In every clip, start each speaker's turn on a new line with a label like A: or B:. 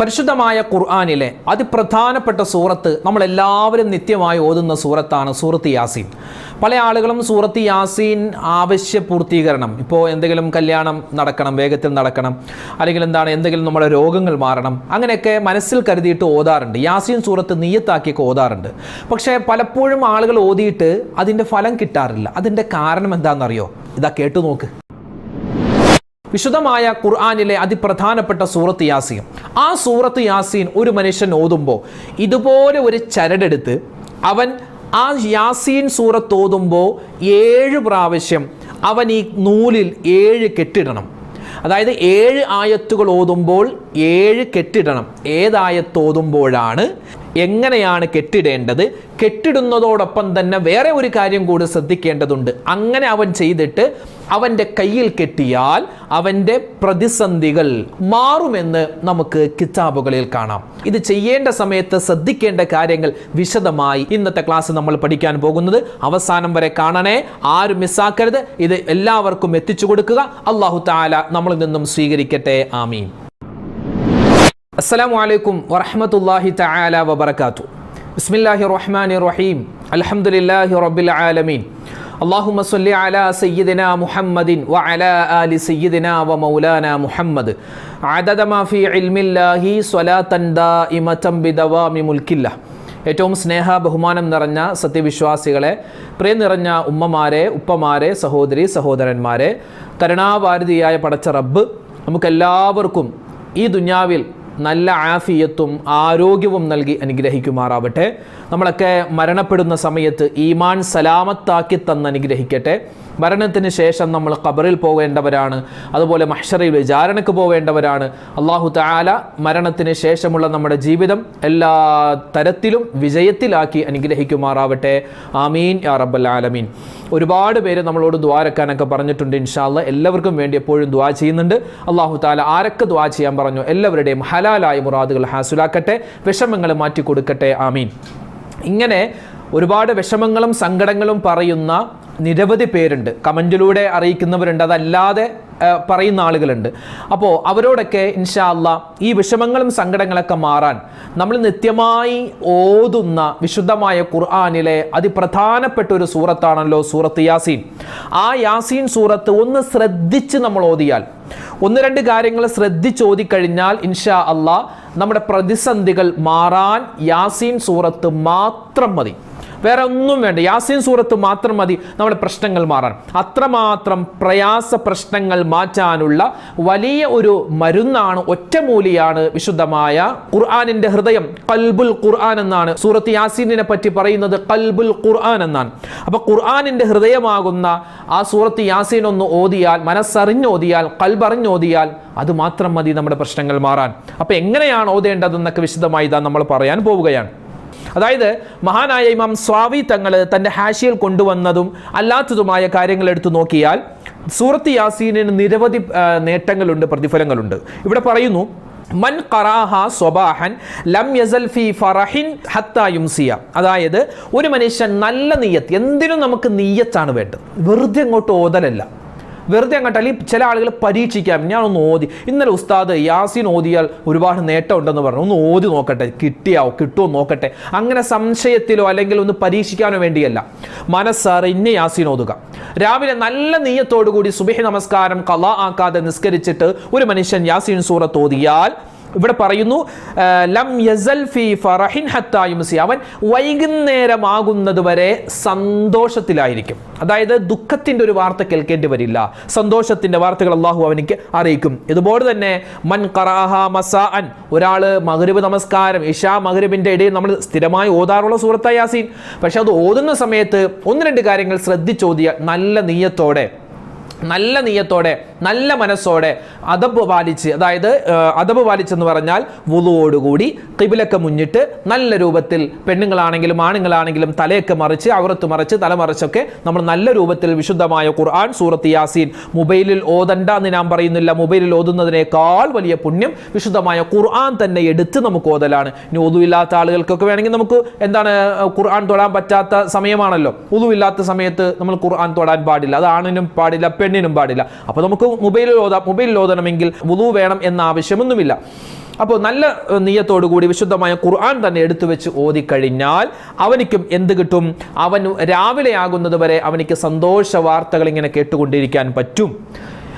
A: പരിശുദ്ധമായ ഖുർആാനിലെ അതിപ്രധാനപ്പെട്ട സൂറത്ത് നമ്മളെല്ലാവരും നിത്യമായി ഓതുന്ന സൂറത്താണ് സൂറത്ത് യാസീൻ. പല ആളുകളും സൂറത്ത് യാസീൻ ആവശ്യ പൂർത്തീകരണം ഇപ്പോൾ എന്തെങ്കിലും കല്യാണം നടക്കണം വേഗത്തിൽ നടക്കണം അല്ലെങ്കിൽ എന്താണ് എന്തെങ്കിലും നമ്മുടെ രോഗങ്ങൾ മാറണം അങ്ങനെയൊക്കെ മനസ്സിൽ കരുതിയിട്ട് ഓതാറുണ്ട്. യാസീൻ സൂറത്ത് നീയത്താക്കിയൊക്കെ ഓതാറുണ്ട്. പക്ഷേ പലപ്പോഴും ആളുകൾ ഓതിയിട്ട് അതിന്റെ ഫലം കിട്ടാറില്ല. അതിന്റെ കാരണം എന്താണെന്നറിയോ? ഇതാ കേട്ടു നോക്ക്. വിശുദ്ധമായ ഖുർആാനിലെ അതിപ്രധാനപ്പെട്ട സൂറത്ത് യാസീൻ. ആ സൂറത്ത് യാസീൻ ഒരു മനുഷ്യൻ ഓതുമ്പോൾ ഇതുപോലെ ഒരു ചരടെടുത്ത് അവൻ ആ യാസീൻ സൂറത്ത് ഓതുമ്പോൾ ഏഴ് പ്രാവശ്യം അവൻ ഈ നൂലിൽ ഏഴ് കെട്ടിടണം. അതായത് ഏഴ് ആയത്തുകൾ ഓതുമ്പോൾ ഏഴ് കെട്ടിടണം. ഏതായത്ത് ഓതുമ്പോഴാണ് എങ്ങനെയാണ് കെട്ടിടേണ്ടത്? കെട്ടിടുന്നതോടൊപ്പം തന്നെ വേറെ ഒരു കാര്യം കൂടി ശ്രദ്ധിക്കേണ്ടതുണ്ട്. അങ്ങനെ അവൻ ചെയ്തിട്ട് അവന്റെ കയ്യിൽ കെട്ടിയാൽ അവന്റെ പ്രതിസന്ധികൾ മാറുമെന്ന് നമുക്ക് കിതാബുകളിൽ കാണാം. ഇത് ചെയ്യേണ്ട സമയത്ത് ശ്രദ്ധിക്കേണ്ട കാര്യങ്ങൾ വിശദമായി ഇന്നത്തെ ക്ലാസ് നമ്മൾ പഠിക്കാൻ പോകുന്നത് അവസാനം വരെ കാണണേ. ആരും മിസ്സാക്കരുത്. ഇത് എല്ലാവർക്കും എത്തിച്ചു കൊടുക്കുക. അള്ളാഹു താല നമ്മളിൽ നിന്നും സ്വീകരിക്കട്ടെ. ആമീൻ. അസ്സാം വലൈക്കും വറഹമത്തല്ലാഹി തആല വബർക്കാത്തു ബിസ്മില്ലാഹി റഹ്മാൻ റഹീം അലഹമുല്ലാഹി റബ്ബിൽ ആലമീൻ. അള്ളാഹുമ സല്ലി അല സയ്യിദിന മുഹമ്മദിൻ വ അല ആലി സയ്യിദിന വ മൗലാന മുഹമ്മദ്. ആദദമാഫി ഇൽമില്ലാഹി സ്വലാത്തൻ ദാഇമതം ബിദവാമി മുൽക്കില്ല ഏറ്റവും സ്നേഹ ബഹുമാനം നിറഞ്ഞ സത്യവിശ്വാസികളെ പ്രിയ നിറഞ്ഞ ഉമ്മമാരെ ഉപ്പമാരെ സഹോദരി സഹോദരന്മാരെ കരുണാവാരതിയായ പടച്ച റബ്ബ് നമുക്കെല്ലാവർക്കും ഈ ദുന്യാവിൽ നല്ല ആഫിയത്തും ആരോഗ്യവും നൽകി അനുഗ്രഹിക്കുമാറാവട്ടെ. നമ്മളൊക്കെ മരണപ്പെടുന്ന സമയത്ത് ഈമാൻ സലാമത്താക്കി തന്ന് അനുഗ്രഹിക്കട്ടെ. മരണത്തിന് ശേഷം നമ്മൾ ഖബറിൽ പോകേണ്ടവരാണ് അതുപോലെ മഹ്ഷറയിൽ വിചാരണക്ക് പോവേണ്ടവരാണ്. അള്ളാഹു താല മരണത്തിന് ശേഷമുള്ള നമ്മുടെ ജീവിതം എല്ലാ തരത്തിലും വിജയത്തിലാക്കി അനുഗ്രഹിക്കുമാറാവട്ടെ. ആമീൻ യാ റബ്ബൽ ആലമീൻ. ഒരുപാട് പേര് നമ്മളോട് ദ്വാരക്കാനൊക്കെ പറഞ്ഞിട്ടുണ്ട് ഇൻഷാല്ല എല്ലാവർക്കും വേണ്ടി എപ്പോഴും ദ്വാ ചെയ്യുന്നുണ്ട്. അള്ളാഹു താല ആരൊക്കെ ദ്വാ ചെയ്യാൻ പറഞ്ഞു എല്ലാവരുടെയും ഹലാലായ മുറാദുകൾ ഹാസുലാക്കട്ടെ വിഷമങ്ങൾ മാറ്റി കൊടുക്കട്ടെ ആമീൻ. ഇങ്ങനെ ഒരുപാട് വിഷമങ്ങളും സങ്കടങ്ങളും പറയുന്ന നിരവധി പേരുണ്ട്. കമന്റിലൂടെ അറിയിക്കുന്നവരുണ്ട്. അതല്ലാതെ പറയുന്ന ആളുകളുണ്ട്. അപ്പോൾ അവരോടൊക്കെ ഇൻഷാല്ല ഈ വിഷമങ്ങളും സങ്കടങ്ങളൊക്കെ മാറാൻ നമ്മൾ നിത്യമായി ഓതുന്ന വിശുദ്ധമായ ഖുർആാനിലെ അതിപ്രധാനപ്പെട്ട ഒരു സൂറത്താണല്ലോ സൂറത്ത് യാസീൻ. ആ യാസീൻ സൂറത്ത് ഒന്ന് ശ്രദ്ധിച്ച് നമ്മൾ ഓതിയാൽ ഒന്ന് രണ്ട് കാര്യങ്ങൾ ശ്രദ്ധിച്ച് ഓതിക്കഴിഞ്ഞാൽ ഇൻഷാ അല്ലാ നമ്മുടെ പ്രതിസന്ധികൾ മാറാൻ യാസീൻ സൂറത്ത് മാത്രം മതി. വേറെ ഒന്നും വേണ്ട. യാസീൻ സൂറത്ത് മാത്രം മതി. നമ്മുടെ പ്രശ്നങ്ങൾ മാറാൻ. അത്രമാത്രം പ്രയാസ പ്രശ്നങ്ങൾ മാറ്റാനുള്ള വലിയ ഒരു മരുന്നാണ് ഒറ്റമൂലിയാണ് വിശുദ്ധമായ ഖുർആാനിന്റെ ഹൃദയം. കൽബുൽ ഖുർആൻ എന്നാണ്. സൂറത്ത് യാസീനിനെ പറ്റി പറയുന്നത് കൽബുൽ ഖുർആൻ എന്നാണ്. അപ്പൊ ഖുർആാനിന്റെ ഹൃദയമാകുന്ന ആ സൂറത്ത് യാസീൻ ഒന്ന് ഓതിയാൽ മനസ്സറിഞ്ഞോതിയാൽ കൽബറിഞ്ഞോതിയാൽ അത് മാത്രം മതി നമ്മുടെ പ്രശ്നങ്ങൾ മാറാൻ. അപ്പൊ എങ്ങനെയാണ് ഓതേണ്ടതെന്നൊക്കെ വിശദമായി ഇതാ നമ്മൾ പറയാൻ പോവുകയാണ്. അതായത് മഹാനായ ഇമാം സ്വാവി തങ്ങൾ തന്റെ ഹാഷിയിൽ കൊണ്ടുവന്നതും അല്ലാത്തതുമായ കാര്യങ്ങൾ എടുത്തു നോക്കിയാൽ സൂറത്ത് യാസീനിന് നിരവധി നേട്ടങ്ങളുണ്ട് പ്രതിഫലങ്ങളുണ്ട്. ഇവിടെ പറയുന്നു മൻ കറാഹ സ്വബാഹൻ ലം യസൽ ഫി ഫറഹിൻ ഹത്താ യുംസിയ. അതായത് ഒരു മനുഷ്യൻ നല്ല നീയത്ത് എന്തിനും നമുക്ക് നീയത്താണ് വേണ്ടത്. വെറുതെ അങ്ങോട്ട് ഓതലല്ല. വെറുതെ അങ്ങോട്ട് അല്ലെങ്കിൽ ചില ആളുകൾ പരീക്ഷിക്കാം. ഞാനൊന്ന് ഓതി. ഇന്നലെ ഉസ്താദ് യാസിൻ ഓതിയാൽ ഒരുപാട് നേട്ടം ഉണ്ടെന്ന് പറഞ്ഞു. ഒന്ന് ഓതി നോക്കട്ടെ. കിട്ടിയാവോ കിട്ടുമോ നോക്കട്ടെ. അങ്ങനെ സംശയത്തിലോ അല്ലെങ്കിൽ ഒന്ന് പരീക്ഷിക്കാനോ വേണ്ടിയല്ല. മനസ്സറിഞ്ഞ് യാസിൻ ഓതുക. രാവിലെ നല്ല നീയത്തോടു കൂടി സുബഹി നമസ്കാരം കല ആക്കാതെ നിസ്കരിച്ചിട്ട് ഒരു മനുഷ്യൻ യാസീൻ സൂറത്ത് ഓതിയാൽ ഇവിടെ പറയുന്നു ലം യസൽ ഫി ഫറഹിൻ ഹത്താ യുംസി. അവൻ വൈകുന്നേരമാകുന്നത് വരെ സന്തോഷത്തിലായിരിക്കും. അതായത് ദുഃഖത്തിന്റെ ഒരു വാർത്ത കേൾക്കേണ്ടി വരില്ല. സന്തോഷത്തിന്റെ വാർത്തകൾ അള്ളാഹു അവനിക്ക് അറിയിക്കും. ഇതുപോലെ തന്നെ മൻ ഖറാഹ മസാഅൻ. ഒരാൾ മഗ്രിബ് നമസ്കാരം ഇഷാ മഗ്രിബിന്റെ ഇടയിൽ നമ്മൾ സ്ഥിരമായി ഓതാറുള്ള സൂറത്ത യാസീൻ. പക്ഷെ അത് ഓതുന്ന സമയത്ത് ഒന്ന് രണ്ട് കാര്യങ്ങൾ ശ്രദ്ധിച്ചോതിയാൽ നല്ല നീയത്തോടെ നല്ല നീയത്തോടെ നല്ല മനസ്സോടെ അതബ് പാലിച്ച് അതായത് അതബ് പാലിച്ചെന്ന് പറഞ്ഞാൽ വുളുവോടുകൂടി കിബിലൊക്കെ മുന്നിട്ട് നല്ല രൂപത്തിൽ പെണ്ണുങ്ങളാണെങ്കിലും ആണുങ്ങളാണെങ്കിലും തലയൊക്കെ മറിച്ച് അവറത്ത് മറിച്ച് തല മറിച്ചൊക്കെ നമ്മൾ നല്ല രൂപത്തിൽ വിശുദ്ധമായ ഖുർആൻ സൂറത്ത് യാസീൻ മൊബൈലിൽ ഓതണ്ട എന്ന് ഞാൻ പറയുന്നില്ല. മൊബൈലിൽ ഓതുന്നതിനേക്കാൾ വലിയ പുണ്യം വിശുദ്ധമായ ഖുർആൻ തന്നെ എടുത്ത് നമുക്ക് ഓതലാണ്. ഇനി ഒതുവില്ലാത്ത ആളുകൾക്കൊക്കെ വേണമെങ്കിൽ നമുക്ക് എന്താണ് ഖുർആൻ തൊടാൻ പറ്റാത്ത സമയമാണല്ലോ. ഒതുവില്ലാത്ത സമയത്ത് നമ്മൾ ഖുർആൻ തൊടാൻ പാടില്ല. അത് ആണിനും പാടില്ല പെണ്ണിനും പാടില്ല. അപ്പോൾ നമുക്ക് മൊബൈലിൽ ഓതാം മൊബൈലിൽ ഓതണമെങ്കിൽ വുളു വേണം എന്ന ആവശ്യമൊന്നുമില്ല. അപ്പോൾ നല്ല നീയത്തോടുകൂടി നീയത്തോടു കൂടി വിശുദ്ധമായ ഖുർആൻ തന്നെ എടുത്തു വെച്ച് ഓതിക്കഴിഞ്ഞാൽ അവനിക്കും എന്ത് കിട്ടും? അവൻ രാവിലെ ആകുന്നത് വരെ അവനിക്ക് സന്തോഷ വാർത്തകൾ ഇങ്ങനെ കേട്ടുകൊണ്ടിരിക്കാൻ പറ്റും.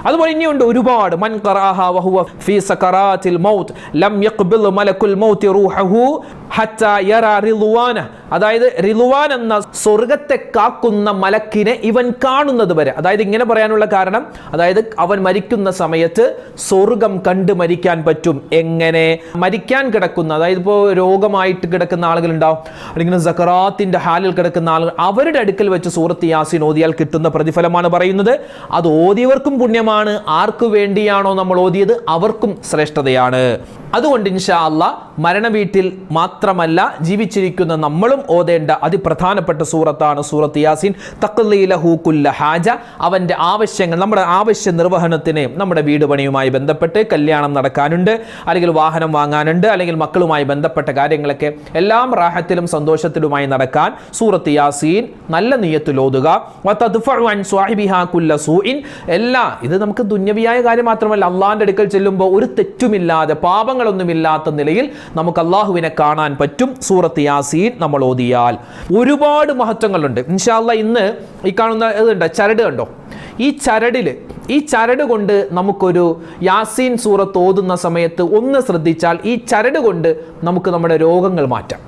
A: അതുപോലെ ഇനിയുണ്ട് ഒരുപാട്. മൻ ഖറാഹ വഹുവ ഫീ സകറാത്തിൽ മൗത്ത് ലം യഖ്ബിൽ മലക്കുൽ മൗത്തി റൂഹഹു ഹത്ത യറ റിളുവാന അതായത് റിളുവാൻ എന്ന സ്വർഗത്തെ കാക്കുന്ന മലക്കിനെ ഇവൻ കാണുന്നത് വരെ. അതായത് ഇങ്ങനെ പറയാനുള്ള കാരണം അതായത് അവൻ മരിക്കുന്ന സമയത്ത് സ്വർഗം കണ്ട് മരിക്കാൻ പറ്റും. എങ്ങനെ? മരിക്കാൻ കിടക്കുന്ന അതായത് ഇപ്പോൾ രോഗമായിട്ട് കിടക്കുന്ന ആളുകൾ ഉണ്ടാവും അല്ലെങ്കിൽ സക്കറാത്തിന്റെ ഹാലിൽ കിടക്കുന്ന ആളുകൾ അവരുടെ അടുക്കൽ വെച്ച് സൂറത്ത് യാസിൻ ഓതിയാൽ കിട്ടുന്ന പ്രതിഫലമാണ് പറയുന്നത്. അത് ഓതിയവർക്കും പുണ്യമാണ് ആർക്കു വേണ്ടിയാണോ നമ്മൾ ഓതിയത്? അവർക്കും ശ്രേഷ്ഠതയാണ്. അതുകൊണ്ട് ഇൻഷാ അല്ല മരണ വീട്ടിൽ മാത്രമല്ല ജീവിച്ചിരിക്കുന്ന നമ്മളും ഓതേണ്ട അതിപ്രധാനപ്പെട്ട സൂറത്താണ് സൂറത്ത് യാസിൻ. തക്കുല്ല കുല്ല ഹാജ. അവന്റെ ആവശ്യങ്ങൾ നമ്മുടെ ആവശ്യ നിർവഹണത്തിന് നമ്മുടെ വീട് പണിയുമായി ബന്ധപ്പെട്ട് കല്യാണം നടക്കാനുണ്ട് അല്ലെങ്കിൽ വാഹനം വാങ്ങാനുണ്ട് അല്ലെങ്കിൽ മക്കളുമായി ബന്ധപ്പെട്ട കാര്യങ്ങളൊക്കെ എല്ലാം റാഹത്തിലും സന്തോഷത്തിലുമായി നടക്കാൻ സൂറത്ത് യാസീൻ നല്ല നീയത്തിൽ ഓതുക. എല്ലാ ഇത് നമുക്ക് ദുന്യവിയായ കാര്യം മാത്രമല്ല അള്ളാഹിന്റെ അടുക്കൽ ചെല്ലുമ്പോൾ ഒരു തെറ്റുമില്ലാതെ പാപങ്ങളൊന്നുമില്ലാത്ത നിലയിൽ നമുക്ക് അള്ളാഹുവിനെ കാണാൻ പറ്റും. സൂറത്ത് യാസീൻ നമ്മൾ ഓതിയാൽ. ഒരുപാട് മഹത്വങ്ങളുണ്ട്. ഇൻഷാല്ല ഇന്ന് ഈ കാണുന്ന ഇതുണ്ട് ചരട് കണ്ടോ? ഈ ചരടിൽ ഈ ചരട് കൊണ്ട് നമുക്കൊരു യാസീൻ സൂറത്ത് ഓതുന്ന സമയത്ത് ഒന്ന് ശ്രദ്ധിച്ചാൽ ഈ ചരട് കൊണ്ട് നമുക്ക് നമ്മുടെ രോഗങ്ങൾ മാറ്റാം.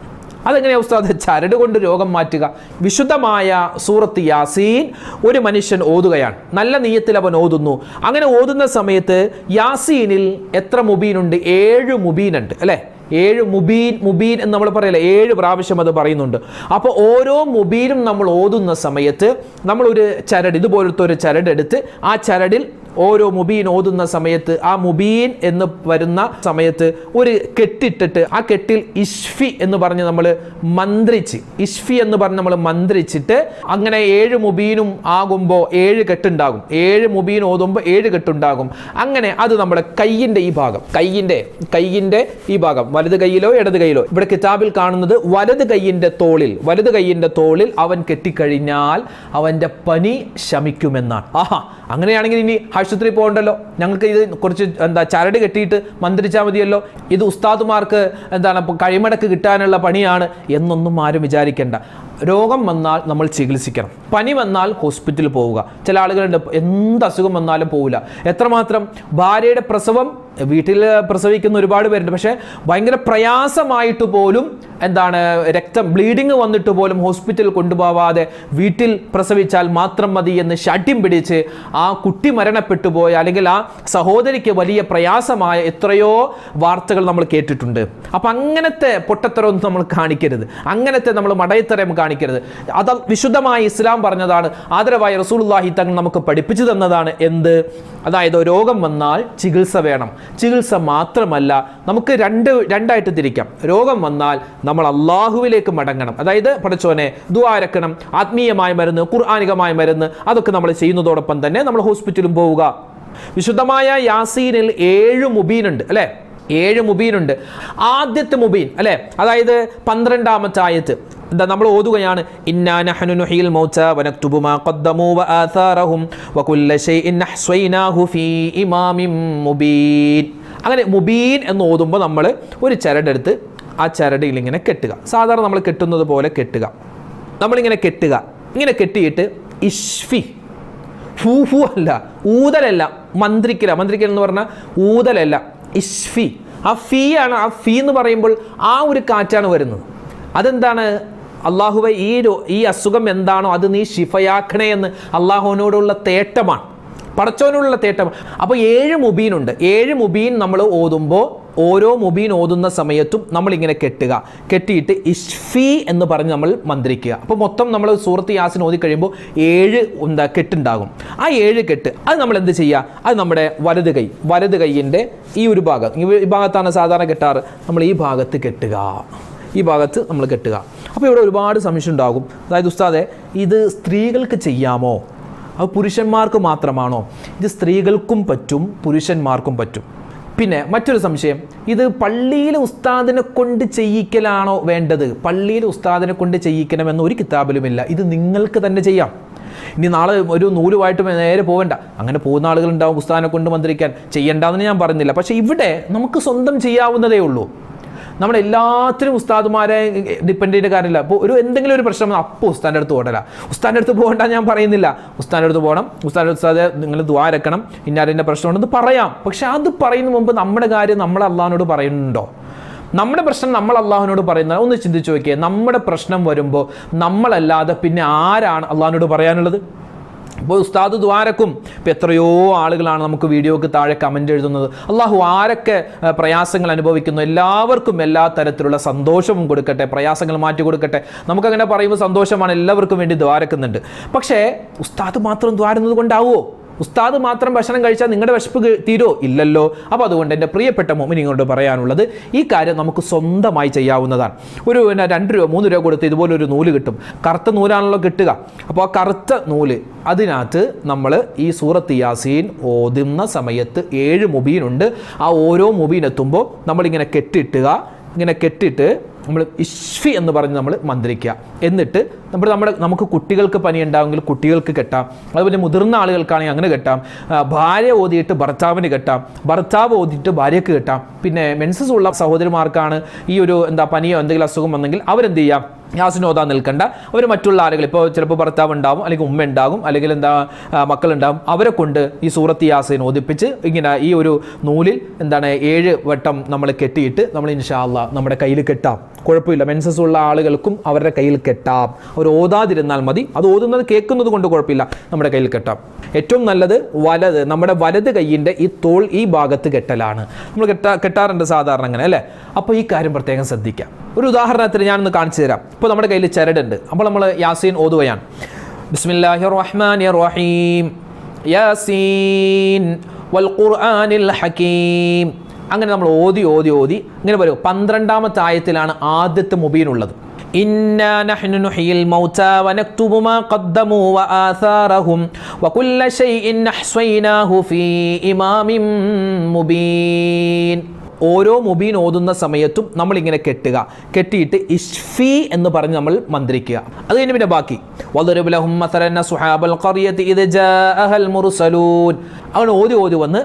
A: അതെങ്ങനെയാ ഉസ്താദ്? ചരട് കൊണ്ട് രോഗം മാറ്റുക. വിശുദ്ധമായ സൂറത്ത് യാസീൻ ഒരു മനുഷ്യൻ ഓതുകയാണ്. നല്ല നീയത്തിൽ അവൻ ഓതുന്നു. അങ്ങനെ ഓതുന്ന സമയത്ത് യാസീനിൽ എത്ര മുബീനുണ്ട്? ഏഴ് മുബീനുണ്ട് അല്ലേ? ഏഴ് മുബീൻ മുബീൻ എന്ന് നമ്മൾ പറയല്ലേ? ഏഴ് പ്രാവശ്യം അത് പറയുന്നുണ്ട്. അപ്പോൾ ഓരോ മുബീനും നമ്മൾ ഓതുന്ന സമയത്ത് നമ്മളൊരു ചരട് ഇതുപോലത്തെ ഒരു ചരട് എടുത്ത് ആ ചരടിൽ ഓരോ മുബീൻ ഓതുന്ന സമയത്ത് ആ മുബീൻ എന്ന് വരുന്ന സമയത്ത് ഒരു കെട്ടിട്ടിട്ട് ആ കെട്ടിൽ ഇഷ്ഫി എന്ന് പറഞ്ഞ് നമ്മൾ മന്ത്രിച്ച് ഇഷ്ഫി എന്ന് പറഞ്ഞ് നമ്മൾ മന്ത്രിച്ചിട്ട് അങ്ങനെ ഏഴ് മുബീനും ആകുമ്പോൾ ഏഴ് കെട്ടുണ്ടാകും. ഏഴ് മുബീൻ ഓതുമ്പോൾ ഏഴ് കെട്ടുണ്ടാകും. അങ്ങനെ അത് നമ്മുടെ കയ്യിന്റെ ഈ ഭാഗം കയ്യിന്റെ കയ്യിന്റെ ഈ ഭാഗം വലത് കൈയിലോ ഇടത് കൈയിലോ ഇവിടെ കിതാബിൽ കാണുന്നത് വലത് കൈയിന്റെ തോളിൽ വലത് കൈയിന്റെ തോളിൽ അവൻ കെട്ടിക്കഴിഞ്ഞാൽ അവന്റെ പനി ശമിക്കുമെന്നാണ്. ആഹാ അങ്ങനെയാണെങ്കിൽ ഇനി ആശുപത്രി പോകണ്ടല്ലോ? ഞങ്ങൾക്ക് ഇത് കുറച്ച് എന്താ ചരട് കെട്ടിയിട്ട് മന്ത്രിച്ചാൽ മതിയല്ലോ? ഇത് ഉസ്താദുമാർക്ക് എന്താണ് കഴിമടക്ക് കിട്ടാനുള്ള പണിയാണ് എന്നൊന്നും ആരും വിചാരിക്കേണ്ട. രോഗം വന്നാൽ നമ്മൾ ചികിത്സിക്കണം. പനി വന്നാൽ ഹോസ്പിറ്റലിൽ പോവുക. ചില ആളുകളുണ്ട് എന്ത് അസുഖം വന്നാലും പോവില്ല. എത്രമാത്രം ഭാര്യയുടെ പ്രസവം വീട്ടിൽ പ്രസവിക്കുന്ന ഒരുപാട് പേരുണ്ട്. പക്ഷേ ഭയങ്കര പ്രയാസമായിട്ട് പോലും എന്താണ് രക്തം ബ്ലീഡിങ് വന്നിട്ട് പോലും ഹോസ്പിറ്റലിൽ കൊണ്ടുപോവാതെ വീട്ടിൽ പ്രസവിച്ചാൽ മാത്രം മതി എന്ന് ശാഠ്യം പിടിച്ച് ആ കുട്ടി മരണപ്പെട്ടു പോയ അല്ലെങ്കിൽ ആ സഹോദരിക്ക് വലിയ പ്രയാസമായ എത്രയോ വാർത്തകൾ നമ്മൾ കേട്ടിട്ടുണ്ട്. അപ്പം അങ്ങനത്തെ പൊട്ടത്തരമൊന്നും നമ്മൾ കാണിക്കരുത്. അങ്ങനത്തെ നമ്മൾ മടയത്തരം കാണിക്കരുത്. അത് വിശുദ്ധമായ ഇസ്ലാം പറഞ്ഞതാണ് ആദരവായ റസൂലുള്ളാഹി തങ്ങൾ നമുക്ക് പഠിപ്പിച്ചു തന്നതാണ് എന്ത്? അതായത് രോഗം വന്നാൽ ചികിത്സ വേണം. ചികിത്സ മാത്രമല്ല നമുക്ക് രണ്ട് രണ്ടായിട്ട് തിരിക്കാം. രോഗം വന്നാൽ നമ്മൾ അള്ളാഹുവിലേക്ക് മടങ്ങണം. അതായത് പഠിച്ചോനെ ദ്വാരക്കണം ആത്മീയമായ മരുന്ന് ഖുർആാനികമായ മരുന്ന് അതൊക്കെ നമ്മൾ ചെയ്യുന്നതോടൊപ്പം തന്നെ നമ്മൾ ഹോസ്പിറ്റലും പോവുക. വിശുദ്ധമായ യാസീനിൽ ഏഴ് മുബീനുണ്ട് അല്ലേ? ഏഴ് മുബീനുണ്ട്. ആദ്യത്തെ മുബീൻ അല്ലേ? അതായത് പന്ത്രണ്ടാമത്തെ ആയത്ത്. എന്താ നമ്മൾ ഓതുകയാണ് അങ്ങനെ മുബീൻ എന്ന് ഓതുമ്പോൾ നമ്മൾ ഒരു ചരടെടുത്ത് ആ ചരടിൽ ഇങ്ങനെ കെട്ടുക. സാധാരണ നമ്മൾ കെട്ടുന്നത് പോലെ കെട്ടുക. നമ്മളിങ്ങനെ കെട്ടുക. ഇങ്ങനെ കെട്ടിയിട്ട് ഇഷ്ഫി ഹൂ ഹൂ അല്ല ഊതലല്ല മന്ത്രിക്കല. മന്ത്രിക്കൽ എന്ന് പറഞ്ഞാൽ ഊതലല്ല. ഇഷ്ഫി. ആ ഫീ ആണ് ആ ഫീ എന്ന് പറയുമ്പോൾ ആ ഒരു കാറ്റാണ് വരുന്നത്. അതെന്താണ്? അള്ളാഹുവെ ഈ ഈ അസുഖം എന്താണോ അത് നീ ഷിഫയാക്കണേ എന്ന് അള്ളാഹുവിനോടുള്ള തേട്ടമാണ്. പടച്ചോനോടുള്ള തേട്ടമാണ്. അപ്പോൾ ഏഴ് മുബീനുണ്ട്. ഏഴ് മുബീൻ നമ്മൾ ഓതുമ്പോൾ ഓരോ മുബീൻ ഓതുന്ന സമയത്തും നമ്മളിങ്ങനെ കെട്ടുക. കെട്ടിയിട്ട് ഇഷ്ഫി എന്ന് പറഞ്ഞ് നമ്മൾ മന്ത്രിക്കുക. അപ്പോൾ മൊത്തം നമ്മൾ സൂറത്ത് യാസിൻ ഓതി കഴിയുമ്പോൾ ഏഴ് എന്താ കെട്ടുണ്ടാകും. ആ ഏഴ് കെട്ട് അത് നമ്മൾ എന്ത് ചെയ്യുക? അത് നമ്മുടെ വലത് കൈ വലത് കൈയിന്റെ ഈ ഒരു ഭാഗം. ഈ ഭാഗത്താണ് സാധാരണ കെട്ടാറ്. നമ്മൾ ഈ ഭാഗത്ത് കെട്ടുക. ഈ ഭാഗത്ത് നമ്മൾ കെട്ടുക. അപ്പോൾ ഇവിടെ ഒരുപാട് സംശയം ഉണ്ടാകും. അതായത് ഉസ്താദെ ഇത് സ്ത്രീകൾക്ക് ചെയ്യാമോ? അത് പുരുഷന്മാർക്ക് മാത്രമാണോ? ഇത് സ്ത്രീകൾക്കും പറ്റും പുരുഷന്മാർക്കും പറ്റും. പിന്നെ മറ്റൊരു സംശയം. ഇത് പള്ളിയിലെ ഉസ്താദിനെ കൊണ്ട് ചെയ്യിക്കലാണോ വേണ്ടത്? പള്ളിയിലെ ഉസ്താദിനെ കൊണ്ട് ചെയ്യിക്കണമെന്ന് ഒരു കിതാബിലുമില്ല. ഇത് നിങ്ങൾക്ക് തന്നെ ചെയ്യാം. ഇനി നാളെ ഒരു നൂലുമായിട്ട് നേരെ പോകണ്ട അങ്ങനെ പോകുന്ന ആളുകളുണ്ടാവും ഉസ്താദിനെ കൊണ്ട് മന്ത്രിക്കാൻ. ചെയ്യണ്ടെന്ന് ഞാൻ പറയുന്നില്ല പക്ഷേ ഇവിടെ നമുക്ക് സ്വന്തം ചെയ്യാവുന്നതേ ഉള്ളൂ. നമ്മൾ എല്ലാത്തിനും ഉസ്താദുമാരെ ഡിപ്പെൻഡ് ചെയ്യേണ്ട കാര്യമില്ല. അപ്പോൾ ഒരു എന്തെങ്കിലും ഒരു പ്രശ്നം അപ്പോൾ ഉസ്താന്റെ അടുത്ത് ഓടല ഉസ്താന്റെ അടുത്ത് പോകണ്ട ഞാൻ പറയുന്നില്ല. ഉസ്താന്റെ അടുത്ത് പോകണം. ഉസ്താന്റെ ഉസ്താദെ നിങ്ങൾ ദ്വാരക്കണം. ഇന്നാരിന്റെ പ്രശ്നമുണ്ടെന്ന് പറയാം. പക്ഷെ അത് പറയുന്ന മുമ്പ് നമ്മുടെ കാര്യം നമ്മൾ അള്ളാഹിനോട് പറയുന്നുണ്ടോ? നമ്മുടെ പ്രശ്നം നമ്മൾ അള്ളാഹുവിനോട് പറയുന്നത്. ഒന്ന് ചിന്തിച്ചു നോക്കിയേ. നമ്മുടെ പ്രശ്നം വരുമ്പോൾ നമ്മളല്ലാതെ പിന്നെ ആരാണ് അള്ളാഹിനോട് പറയാനുള്ളത്? ഇപ്പോൾ ഉസ്താദ് ദ്വാരക്കും ഇപ്പം എത്രയോ ആളുകളാണ് നമുക്ക് വീഡിയോക്ക് താഴെ കമന്റ് എഴുതുന്നത്. അള്ളാഹു ആരൊക്കെ പ്രയാസങ്ങൾ അനുഭവിക്കുന്നു? എല്ലാവർക്കും എല്ലാ തരത്തിലുള്ള സന്തോഷവും കൊടുക്കട്ടെ പ്രയാസങ്ങൾ മാറ്റി കൊടുക്കട്ടെ. നമുക്കങ്ങനെ പറയുമ്പോൾ സന്തോഷമാണ് എല്ലാവർക്കും വേണ്ടി ദ്വാരക്കുന്നുണ്ട്. പക്ഷേ ഉസ്താദ് മാത്രം ദ്വാരുന്നത് കൊണ്ടാവുമോ ഉസ്താദ് മാത്രം ഭക്ഷണം കഴിച്ചാൽ നിങ്ങളുടെ വിശപ്പ് തീരോ? ഇല്ലല്ലോ. അപ്പോൾ അതുകൊണ്ട് എന്റെ പ്രിയപ്പെട്ട മോമിനിങ്ങളോട് പറയാനുള്ളത് ഈ കാര്യം നമുക്ക് സ്വന്തമായി ചെയ്യാവുന്നതാണ്. ഒരു പിന്നെ രണ്ട് രൂപ മൂന്ന് രൂപ കൊടുത്ത് ഇതുപോലൊരു നൂൽ കിട്ടും. കറുത്ത നൂലാണല്ലോ കിട്ടുക. അപ്പോൾ ആ കറുത്ത നൂൽ അതിനകത്ത് നമ്മൾ ഈ സൂറത്ത് യാസീൻ ഓതുന്ന സമയത്ത് ഏഴ് മുബീനുണ്ട്. ആ ഓരോ മുബീനെത്തുമ്പോൾ നമ്മളിങ്ങനെ കെട്ടിട്ടുക ഇങ്ങനെ കെട്ടിട്ട് നമ്മൾ ഇഷ്ഫി എന്ന് പറഞ്ഞ് നമ്മൾ മന്ത്രിക്കുക. എന്നിട്ട് നമ്മൾ നമ്മുടെ നമുക്ക് കുട്ടികൾക്ക് പനി ഉണ്ടാവുമെങ്കിൽ കുട്ടികൾക്ക് കെട്ടാം. അതുപോലെ മുതിർന്ന ആളുകൾക്കാണെങ്കിൽ അങ്ങനെ കെട്ടാം. ഭാര്യ ഓതിയിട്ട് ഭർത്താവിന് കെട്ടാം. ഭർത്താവ് ഓതിയിട്ട് ഭാര്യയ്ക്ക് കെട്ടാം. പിന്നെ മെൻസസ് ഉള്ള സഹോദരിമാർക്കാണ് ഈ ഒരു എന്താ പനിയോ എന്തെങ്കിലും അസുഖം വന്നെങ്കിൽ അവരെന്ത് ചെയ്യാം? യാസിന് ഓതാൻ നിൽക്കണ്ട. അവർ മറ്റുള്ള ആളുകൾ ഇപ്പോൾ ചിലപ്പോൾ ഭർത്താവ് ഉണ്ടാവും അല്ലെങ്കിൽ ഉമ്മ ഉണ്ടാകും അല്ലെങ്കിൽ എന്താ മക്കളുണ്ടാകും. അവരെ കൊണ്ട് ഈ സൂറത്ത് യാസിൻ ഓദിപ്പിച്ച് ഇങ്ങനെ ഈ ഒരു നൂലിൽ എന്താണ് ഏഴ് വട്ടം നമ്മൾ കെട്ടിയിട്ട് നമ്മൾ ഇൻഷാല്ല നമ്മുടെ കയ്യിൽ കെട്ടാം. കുഴപ്പമില്ല. മെൻസസ് ഉള്ള ആളുകൾക്കും അവരുടെ കയ്യിൽ കെട്ടാം. അവർ ഓതാതിരുന്നാൽ മതി. അത് ഓതുന്നത് കേൾക്കുന്നത് കൊണ്ട് കുഴപ്പമില്ല. നമ്മുടെ കയ്യിൽ കെട്ടാം. ഏറ്റവും നല്ലത് വലത് നമ്മുടെ വലത് കൈയിന്റെ ഈ തോൾ ഈ ഭാഗത്ത് കെട്ടലാണ്. നമ്മൾ കെട്ടാ കെട്ടാറുണ്ട് സാധാരണ അങ്ങനെ അല്ലേ? അപ്പോൾ ഈ കാര്യം പ്രത്യേകം ശ്രദ്ധിക്കാം. ഒരു ഉദാഹരണത്തിന് ഞാനൊന്ന് കാണിച്ചു തരാം. ഇപ്പോൾ നമ്മുടെ കയ്യിൽ ചരടുണ്ട്. അപ്പോൾ നമ്മൾ യാസീൻ ഓതുകയാണ്. ബിസ്മില്ലാഹി റഹ്മാൻ റഹീം യാസീൻ വൽ ഖുർആനിൽ ഹക്കീം അങ്ങനെ നമ്മൾ ഓതി ഓതി ഓതി. ഇങ്ങനെ പറയും. പന്ത്രണ്ടാമത്തെ ആയത്തിലാണ് ആദ്യത്തെ മുബീനുള്ളത് إنا نحن نحيي الموتى ونكتب ما قدموا وآثارهم وكل شيء أحصيناه في إمام مبين ഓരോ മുബീൻ ഓതുന്ന സമയത്തും നമ്മൾ ഇങ്ങനെ കെട്ടുക കെട്ടിയിട്ട് ഇഷ്ഫി എന്ന് പറഞ്ഞ് നമ്മൾ മന്ത്രിക്കുക അത് കഴിഞ്ഞ് പിന്നെ ബാക്കി വദരിബ് ലഹും മസലന്ന സുഹാബൽ ഖറിയത്തി ഇദ് ജാഅഹൽ മുർസലൂൻ അങ്ങനെ ഓതി ഓതി വന്ന്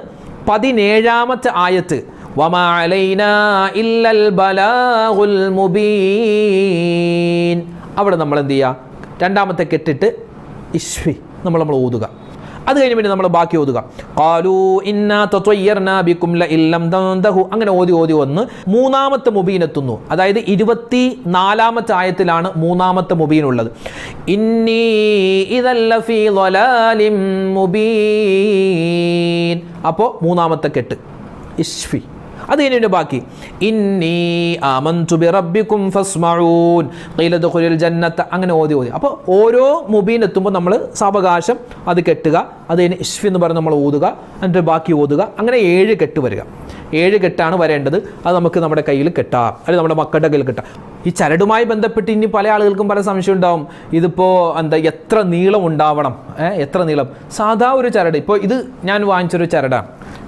A: പതിനേഴാമത്തെ ആയത്ത് വമാ അലൈനാ ഇല്ലൽ البلاغ മുബീൻ. അവിടെ നമ്മൾ എന്ത് ചെയ്യുക രണ്ടാമത്തെ കെട്ടിട്ട് ഇഷ്വി നമ്മൾ നമ്മൾ ഓതുക അത് കഴിഞ്ഞ് പിന്നെ നമ്മൾ ബാക്കി ഓതുക കാലു തന്തഹു. അങ്ങനെ ഓതി ഓതി വന്ന് മൂന്നാമത്തെ മുബീൻ എത്തുന്നു. അതായത് ഇരുപത്തി നാലാമത്തെ ആയത്തിലാണ് മൂന്നാമത്തെ മുബീൻ ഉള്ളത്. ഇന്നി മുബീൻ. അപ്പോൾ മൂന്നാമത്തെ കെട്ട്. ഇഷ്ഫി അത് കഴിഞ്ഞിട്ട് ബാക്കി. ഇന്നി ആമന്തു ബി റബ്ബിക്കും ഫസ്മഊൻ. ഖീല ദഖുലിൽ ജന്നത്ത്. അങ്ങനെ ഓതി ഓതി. അപ്പോൾ ഓരോ മുബീൻ എത്തുമ്പോൾ നമ്മൾ സാവകാശം അത് കെട്ടുക. അത് കഴിഞ്ഞ് ഇഷ്ഫി എന്ന് പറഞ്ഞ് നമ്മൾ ഓതുക. എന്നിട്ട് ബാക്കി ഓതുക. അങ്ങനെ ഏഴ് കെട്ട് വരിക. ഏഴ് കെട്ടാണ് വരേണ്ടത്. അത് നമുക്ക് നമ്മുടെ കയ്യിൽ കെട്ടാം. അല്ലെങ്കിൽ നമ്മുടെ മക്കളുടെ കയ്യിൽ കെട്ടാം. ഈ ചരടുമായി ബന്ധപ്പെട്ട് ഇനി പല ആളുകൾക്കും പല സംശയം ഉണ്ടാവും. ഇതിപ്പോൾ എന്താ എത്ര നീളം ഉണ്ടാവണം? എത്ര നീളം? സാധാ ഒരു ചരട്. ഇപ്പോൾ ഇത് ഞാൻ വാങ്ങിച്ചൊരു ചരടാണ്.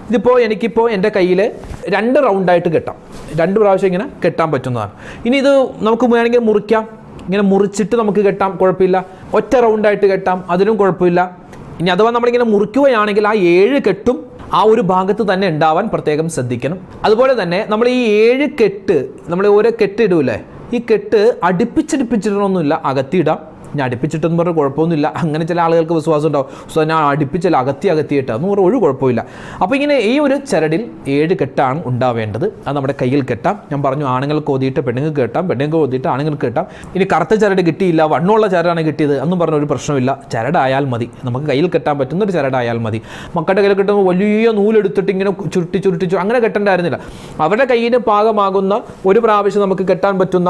A: ഇതിപ്പോൾ എനിക്കിപ്പോൾ എന്റെ കയ്യിൽ രണ്ട് റൗണ്ടായിട്ട് കെട്ടാം. രണ്ട് പ്രാവശ്യം ഇങ്ങനെ കെട്ടാൻ പറ്റുന്നതാണ്. ഇനി ഇത് നമുക്ക് വേണമെങ്കിൽ മുറിക്കാം. ഇങ്ങനെ മുറിച്ചിട്ട് നമുക്ക് കെട്ടാം കുഴപ്പമില്ല. ഒറ്റ റൗണ്ടായിട്ട് കെട്ടാം അതിനും കുഴപ്പമില്ല. ഇനി അഥവാ നമ്മളിങ്ങനെ മുറിക്കുകയാണെങ്കിൽ ആ ഏഴ് കെട്ടും ആ ഒരു ഭാഗത്ത് തന്നെ ഉണ്ടാവാൻ പ്രത്യേകം ശ്രദ്ധിക്കണം. അതുപോലെ തന്നെ നമ്മൾ ഈ ഏഴ് കെട്ട് നമ്മൾ ഓരോ കെട്ട് ഇടൂലേ? ഈ കെട്ട് അടുപ്പിച്ചടുപ്പിച്ചിടണമെന്നില്ല അകത്തിയിടാം ഞാൻ അടുപ്പിച്ചിട്ടെന്ന് പറഞ്ഞാൽ കുഴപ്പമൊന്നുമില്ല. അങ്ങനെ ചില ആളുകൾക്ക് വിശ്വാസം ഉണ്ടാവും. സോ ഞാൻ അടുപ്പിച്ചല്ല അകത്തി അകത്തിയിട്ട് എന്ന് പറഞ്ഞാൽ ഒരു കുഴപ്പമില്ല. അപ്പോൾ ഇങ്ങനെ ഈ ഒരു ചരടിൽ ഏഴ് കെട്ടാണ് ഉണ്ടാവേണ്ടത്. അത് നമ്മുടെ കയ്യിൽ കെട്ടാം. ഞാൻ പറഞ്ഞു ആണുങ്ങൾക്ക് ഓതിയിട്ട് പെണ്ണുങ്ങൾക്ക് കെട്ടാം. പെണ്ണുങ്ങൾക്ക് ഓതിയിട്ട് ആണുങ്ങൾക്ക് കെട്ടാം. ഇനി കറുത്ത ചരട് കിട്ടിയില്ല വണ്ണമുള്ള ചരടാണ് കിട്ടിയത് എന്നും പറഞ്ഞ ഒരു പ്രശ്നമില്ല. ചരടായാൽ മതി. നമുക്ക് കയ്യിൽ കെട്ടാൻ പറ്റുന്ന ഒരു ചരടായാൽ മതി. മക്കളുടെ കയ്യിൽ കെട്ടുമ്പോൾ വലിയ നൂലെടുത്തിട്ട് ഇങ്ങനെ ചുരുട്ടി ചുരുട്ടിച്ചു അങ്ങനെ കെട്ടണ്ടായിരുന്നില്ല. അവരുടെ കയ്യിന് പാകമാകുന്ന ഒരു പ്രാവശ്യം നമുക്ക് കെട്ടാൻ പറ്റുന്ന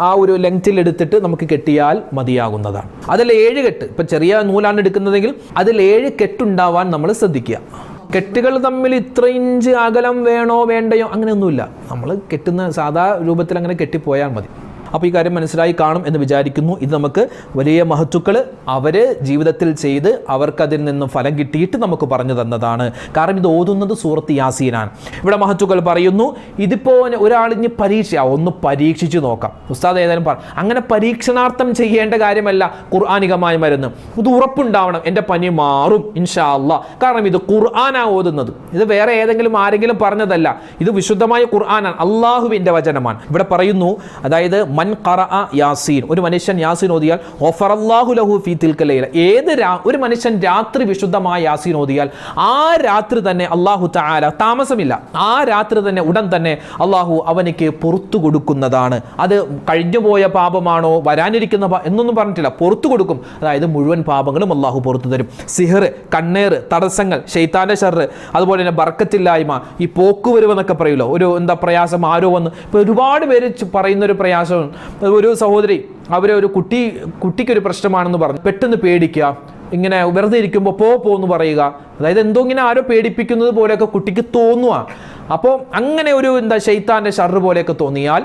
A: ആ, ഒരു ലെങ്ത്തിൽ എടുത്തിട്ട് നമുക്ക് കെട്ടിയാൽ മതിയാകുന്നതാണ് അതിൽ ഏഴ് കെട്ട്. ഇപ്പം ചെറിയ നൂലാണ് എടുക്കുന്നതെങ്കിൽ അതിൽ ഏഴ് കെട്ടുണ്ടാവാൻ നമ്മൾ ശ്രദ്ധിക്കുക. കെട്ടുകൾ തമ്മിൽ ഇത്ര ഇഞ്ച് അകലം വേണോ വേണ്ടയോ അങ്ങനെയൊന്നുമില്ല. നമ്മൾ കെട്ടുന്ന സാധാ രൂപത്തിൽ അങ്ങനെ കെട്ടിപ്പോയാൽ മതി. അപ്പോൾ ഈ കാര്യം മനസ്സിലായി കാണും എന്ന് വിചാരിക്കുന്നു. ഇത് നമുക്ക് വലിയ മഹത്തുക്കൾ അവർ ജീവിതത്തിൽ ചെയ്ത് അവർക്കതിൽ നിന്നും ഫലം കിട്ടിയിട്ട് നമുക്ക് പറഞ്ഞു തന്നതാണ്. കാരണം ഇത് ഓതുന്നത് സൂറത്ത് യാസീനാണ്. ഇവിടെ മഹത്തുക്കൾ പറയുന്നു ഇതിപ്പോൾ ഒരാളിഞ്ഞ് പരീക്ഷ ഒന്ന് പരീക്ഷിച്ചു നോക്കാം. ഉസ്താദ് ഏതായാലും പറ അങ്ങനെ പരീക്ഷണാർത്ഥം ചെയ്യേണ്ട കാര്യമല്ല ഖുർആാനികമായ മരുന്ന്. ഇത് ഉറപ്പുണ്ടാവണം എന്റെ പനി മാറും ഇൻഷാ അല്ല കാരണം ഇത് ഖുർആനാ ഓതുന്നത്. ഇത് വേറെ ഏതെങ്കിലും ആരെങ്കിലും പറഞ്ഞതല്ല. ഇത് വിശുദ്ധമായ ഖുർആാനാണ് അള്ളാഹുവിന്റെ വചനമാണ്. ഇവിടെ പറയുന്നു അതായത് യാസീൻ. ഒരു മനുഷ്യൻ യാസീൻ ഓതിയാൽ ഒഫറല്ലാഹു ലഹു ഫീ തിൽക്കലയില ഏത് രാ- ഒരു മനുഷ്യൻ രാത്രി വിശുദ്ധമായ യാസീൻ ഓതിയാൽ ആ രാത്രി തന്നെ അള്ളാഹു താല താമസമില്ല. ആ രാത്രി തന്നെ ഉടൻ തന്നെ അള്ളാഹു അവനിക്ക് പുറത്തു കൊടുക്കുന്നതാണ്. അത് കഴിഞ്ഞുപോയ പാപമാണോ വരാനിരിക്കുന്ന എന്നൊന്നും പറഞ്ഞിട്ടില്ല. പുറത്തു കൊടുക്കും. അതായത് മുഴുവൻ പാപങ്ങളും അള്ളാഹു പുറത്തു തരും. സിഹർ കണ്ണേർ തടസ്സങ്ങൾ ഷെയ്ത്താന്റെ ഷർറ് അതുപോലെ തന്നെ ബർക്കത്തില്ലായ്മ ഈ പോക്കുവരവെന്നൊക്കെ പറയുമല്ലോ ഒരു എന്താ പ്രയാസം ആരോ വന്ന്. ഇപ്പോൾ ഒരുപാട് പേര് പറയുന്നൊരു പ്രയാസം ഒരു സഹോദരി അവരെ ഒരു കുട്ടി കുട്ടിക്കൊരു പ്രശ്നമാണെന്ന് പറഞ്ഞു. പെട്ടെന്ന് പേടിക്കുക. ഇങ്ങനെ വെറുതെ ഇരിക്കുമ്പോൾ പോ പോന്ന് പറയുക. അതായത് എന്തോ ഇങ്ങനെ ആരോ പേടിപ്പിക്കുന്നത് പോലെയൊക്കെ കുട്ടിക്ക് തോന്നുക അപ്പോൾ അങ്ങനെ ഒരു എന്താ ഷെയ്ത്താന്റെ ഷർറ് പോലെയൊക്കെ തോന്നിയാൽ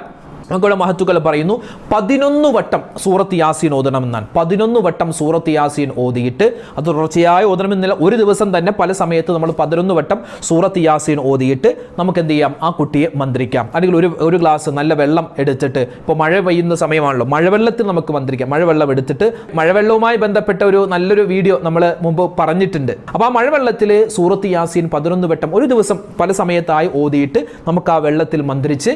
A: നമുക്കിവിടെ മഹത്തുക്കൾ പറയുന്നു പതിനൊന്ന് വട്ടം സൂറത്ത് യാസീൻ ഓതണം എന്നാണ്. പതിനൊന്ന് വട്ടം സൂറത്ത് യാസീൻ ഓതിയിട്ട് അത് തുടർച്ചയായി ഓതണമെന്നില്ല ഒരു ദിവസം തന്നെ പല സമയത്ത് നമ്മൾ പതിനൊന്ന് വട്ടം സൂറത്ത് യാസീൻ ഓതിയിട്ട് നമുക്ക് എന്ത് ചെയ്യാം? ആ കുട്ടിയെ മന്ത്രിക്കാം. അല്ലെങ്കിൽ ഒരു ഒരു ഗ്ലാസ് നല്ല വെള്ളം എടുത്തിട്ട് ഇപ്പോൾ മഴ പെയ്യുന്ന സമയമാണല്ലോ. മഴവെള്ളത്തിൽ നമുക്ക് മന്ത്രിക്കാം. മഴവെള്ളം എടുത്തിട്ട് മഴവെള്ളവുമായി ബന്ധപ്പെട്ട ഒരു നല്ലൊരു വീഡിയോ നമ്മൾ മുമ്പ് പറഞ്ഞിട്ടുണ്ട്. അപ്പോൾ ആ മഴവെള്ളത്തിൽ സൂറത്ത് യാസീൻ പതിനൊന്ന് വട്ടം ഒരു ദിവസം പല സമയത്തായി ഓതിയിട്ട് നമുക്ക് ആ വെള്ളത്തിൽ മന്ത്രിച്ച്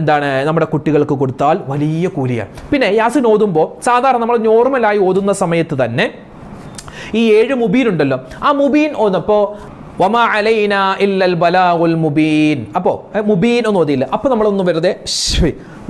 A: എന്താണ് നമ്മുടെ കുട്ടികൾക്ക് കൊടുത്താൽ വലിയ കൂലിയാണ്. പിന്നെ യാസിൻ ഓതുമ്പോൾ സാധാരണ നമ്മൾ നോർമലായി ഓതുന്ന സമയത്ത് തന്നെ ഈ ഏഴ് മുബീൻ ഉണ്ടല്ലോ ആ മുബീൻ ഓന്നപ്പോൾ വമ അലൈന ഇല്ലൽ മുബീൻ. അപ്പോൾ മുബീൻ ഒന്നും ഓതിയില്ല. അപ്പോൾ നമ്മളൊന്ന് വെറുതെ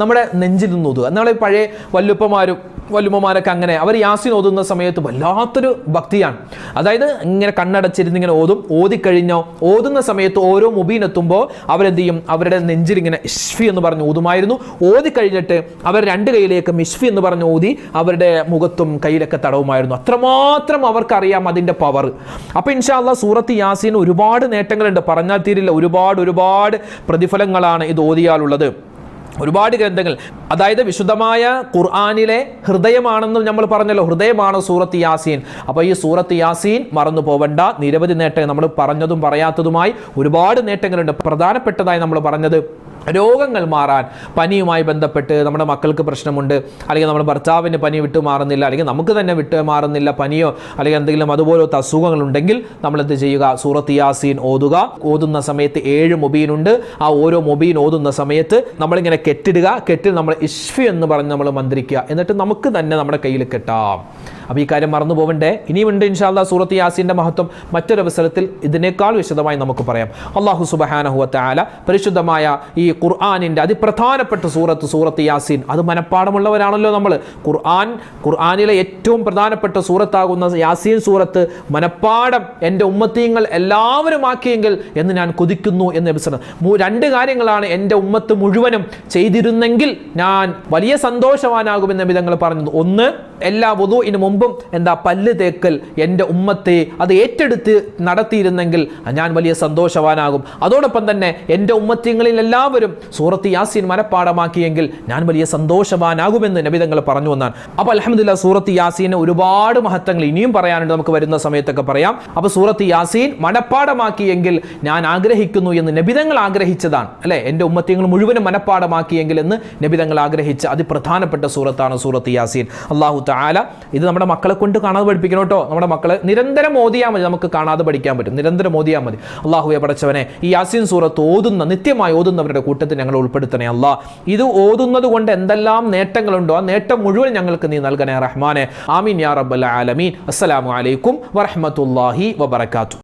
A: നമ്മുടെ നെഞ്ചിൽ നിന്ന് ഓതുക. നമ്മളെ പഴയ വല്ലുപ്പമാരും വല്ലുമ്മമാരൊക്കെ അങ്ങനെ. അവർ യാസിൻ ഓതുന്ന സമയത്ത് വല്ലാത്തൊരു ഭക്തിയാണ്. അതായത് ഇങ്ങനെ കണ്ണടച്ചിരുന്ന് ഇങ്ങനെ ഓതും. ഓതിക്കഴിഞ്ഞോ ഓതുന്ന സമയത്ത് ഓരോ മുബീൻ എത്തുമ്പോൾ അവരെന്ത് ചെയ്യും അവരുടെ നെഞ്ചിൽ ഇങ്ങനെ ഇഷ്ഫി എന്ന് പറഞ്ഞ് ഓതുമായിരുന്നു ഓതി കഴിഞ്ഞിട്ട് അവർ രണ്ട് കൈയിലേക്ക് മിഷ്ഫി എന്ന് പറഞ്ഞ് ഓതി അവരുടെ മുഖത്തും കയ്യിലൊക്കെ തടവുമായിരുന്നു. അത്രമാത്രം അവർക്കറിയാം അതിന്റെ പവർ അപ്പോൾ ഇൻഷാല്ല സൂറത്ത് യാസീൻ ഒരുപാട് നേട്ടങ്ങളുണ്ട്. പറഞ്ഞാൽ തീരില്ല. ഒരുപാട് ഒരുപാട് പ്രതിഫലങ്ങളാണ് ഇത് ഓതിയാലുള്ളത്. ഒരുപാട് ഗ്രന്ഥങ്ങൾ. അതായത് വിശുദ്ധമായ ഖുർആാനിലെ ഹൃദയമാണെന്നും നമ്മൾ പറഞ്ഞല്ലോ. ഹൃദയമാണ് സൂറത്ത് യാസീൻ. അപ്പോൾ ഈ സൂറത്ത് യാസീൻ മറന്നു പോവണ്ട. നിരവധി നേട്ടങ്ങൾ നമ്മൾ പറഞ്ഞതും പറയാത്തതുമായി ഒരുപാട് നേട്ടങ്ങളുണ്ട്. പ്രധാനപ്പെട്ടതായി നമ്മൾ പറഞ്ഞത് രോഗങ്ങൾ മാറാൻ പനിയുമായി ബന്ധപ്പെട്ട് നമ്മുടെ മക്കൾക്ക് പ്രശ്നമുണ്ട് അല്ലെങ്കിൽ നമ്മുടെ ഭർത്താവിന് പനി വിട്ടു മാറുന്നില്ല അല്ലെങ്കിൽ നമുക്ക് തന്നെ വിട്ടു മാറുന്നില്ല പനിയോ അല്ലെങ്കിൽ എന്തെങ്കിലും അതുപോലത്തെ അസുഖങ്ങളുണ്ടെങ്കിൽ നമ്മൾ എന്ത് ചെയ്യുക? സൂറത്ത് യാസീൻ ഓതുക. ഓതുന്ന സമയത്ത് ഏഴ് മൊബീനുണ്ട് ആ ഓരോ മൊബീൻ ഓതുന്ന സമയത്ത് നമ്മളിങ്ങനെ കെട്ടിടുക. കെട്ടിൽ നമ്മൾ ഇഷ്ഫി എന്ന് പറഞ്ഞ് നമ്മൾ മന്ത്രിക്കുക. എന്നിട്ട് നമുക്ക് തന്നെ നമ്മുടെ കയ്യിൽ കെട്ടാം. അപ്പോൾ ഈ കാര്യം മറന്നു പോവണ്ടേ? ഇനിയുമുണ്ട് ഇൻഷാല്ല സൂറത്ത് യാസിന്റെ മഹത്വം. മറ്റൊരു അവസരത്തിൽ ഇതിനേക്കാൾ വിശദമായി നമുക്ക് പറയാം. അള്ളാഹു സുബഹാനഹുവത്ത ആല പരിശുദ്ധമായ ഈ ഖുർആാനിന്റെ അതിപ്രധാനപ്പെട്ട സൂറത്ത് സൂറത്ത് യാസീൻ. അത് മനഃപ്പാടമുള്ളവരാണല്ലോ നമ്മൾ ഖുർആൻ ഖുർആാനിലെ ഏറ്റവും പ്രധാനപ്പെട്ട സൂറത്താകുന്ന യാസീൻ സൂറത്ത് മനഃപ്പാടം എന്റെ ഉമ്മത്തീങ്ങൾ എല്ലാവരും ആക്കിയെങ്കിൽ എന്ന് ഞാൻ കൊതിക്കുന്നു എന്ന് അഭിസരണം രണ്ട് കാര്യങ്ങളാണ് എന്റെ ഉമ്മത്ത് മുഴുവനും ചെയ്തിരുന്നെങ്കിൽ ഞാൻ വലിയ സന്തോഷവാനാകുമെന്ന് വിധങ്ങൾ പറഞ്ഞു ഒന്ന് എല്ലാ വധുവിന് മുമ്പും എന്താ പല്ല് തേക്കൽ എന്റെ ഉമ്മത്തെ അത് ഏറ്റെടുത്ത് നടത്തിയിരുന്നെങ്കിൽ ഞാൻ വലിയ സന്തോഷവാനാകും. അതോടൊപ്പം തന്നെ എന്റെ ഉമ്മത്യങ്ങളിൽ എല്ലാവരും സൂറത്ത് യാസീൻ മനഃപ്പാടമാക്കിയെങ്കിൽ ഞാൻ വലിയ സന്തോഷവാനാകുമെന്ന് നബിതങ്ങൾ പറഞ്ഞു എന്നാണ് അപ്പോൾ അലഹമ്മദില്ല സൂറത്ത് യാസീനെ ഒരുപാട് മഹത്വങ്ങൾ ഇനിയും പറയാനുണ്ട്. നമുക്ക് വരുന്ന സമയത്തൊക്കെ പറയാം. അപ്പോൾ സൂറത്ത് യാസീൻ മനഃപ്പാടമാക്കിയെങ്കിൽ ഞാൻ ആഗ്രഹിക്കുന്നു എന്ന് നബിതങ്ങൾ ആഗ്രഹിച്ചതാണ്. അല്ലേ? എന്റെ ഉമ്മത്യങ്ങൾ മുഴുവനും മനഃപ്പാടമാക്കിയെങ്കിൽ എന്ന് നബിതങ്ങൾ ആഗ്രഹിച്ച അതിപ്രധാനപ്പെട്ട സൂറത്താണ് സൂറത്ത് യാസീൻ. അള്ളാഹു താല ഇത് നമ്മുടെ മക്കളെ കൊണ്ട് കാണാതെ പഠിപ്പിക്കണം കേട്ടോ. നമ്മുടെ മക്കളെ നിരന്തരം ഓതിയാൽ മതി നമുക്ക് കാണാതെ പഠിക്കാൻ പറ്റും. നിരന്തരം ഓതിയാൽ മതി. അള്ളാഹുയെ പടച്ചവനെ ഈ യാസീൻ സൂറത്ത് ഓതുന്ന നിത്യമായി ഓതുന്നവരുടെ കൂട്ടത്തിൽ ഞങ്ങൾ ഉൾപ്പെടുത്തണേ അല്ല. ഇത് ഓതുന്നത് കൊണ്ട് എന്തെല്ലാം നേട്ടങ്ങളുണ്ടോ ആ നേട്ടം മുഴുവൻ ഞങ്ങൾക്ക് നീ നൽകണേ റഹ്മാനെ. ആമീൻ യാ റബ്ബൽ ആലമീൻ. അസ്സലാമു അലൈക്കും വറഹ്മത്തുള്ളാഹി വബറകാതുഹു